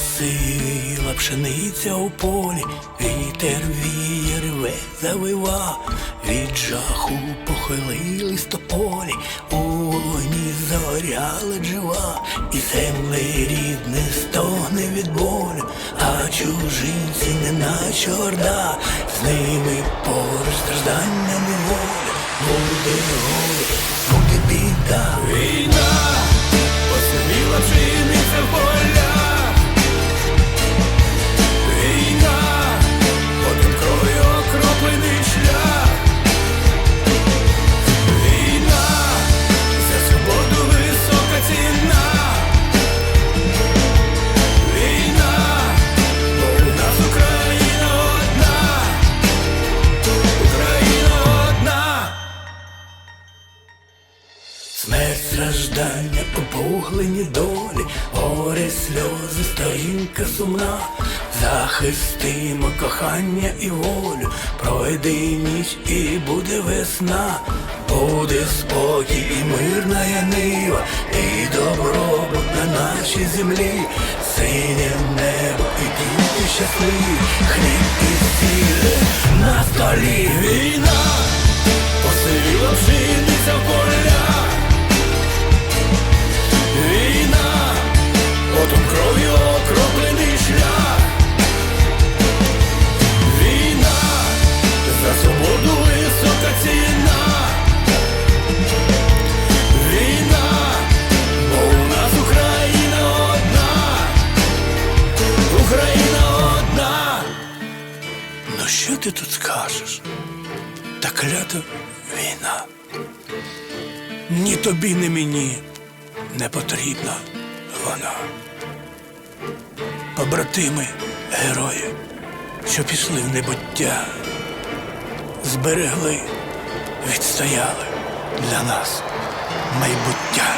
Посила пшениця у полі, вітер віє рве, завива, від жаху похилились тополі, у вогні загоряла джива, і земле рідне стогне від болю, а чужинці не наче орда, з ними поруч страждання неволя, буде горе, буде біда. Війна, посивіла пшениця в полях. Смерть, страждання, опуглені долі, горе, сльози, сторінка сумна, захистимо кохання і волю, пройде ніч і буде весна, буде спокій і мирна нива, і добробут на нашій землі, синє небо і діти щасливі, хліб і сіль ти тут скажеш? Та клята війна. Ні тобі, ні мені не потрібна вона. Побратими, герої, що пішли в небуття, зберегли, відстояли для нас майбуття.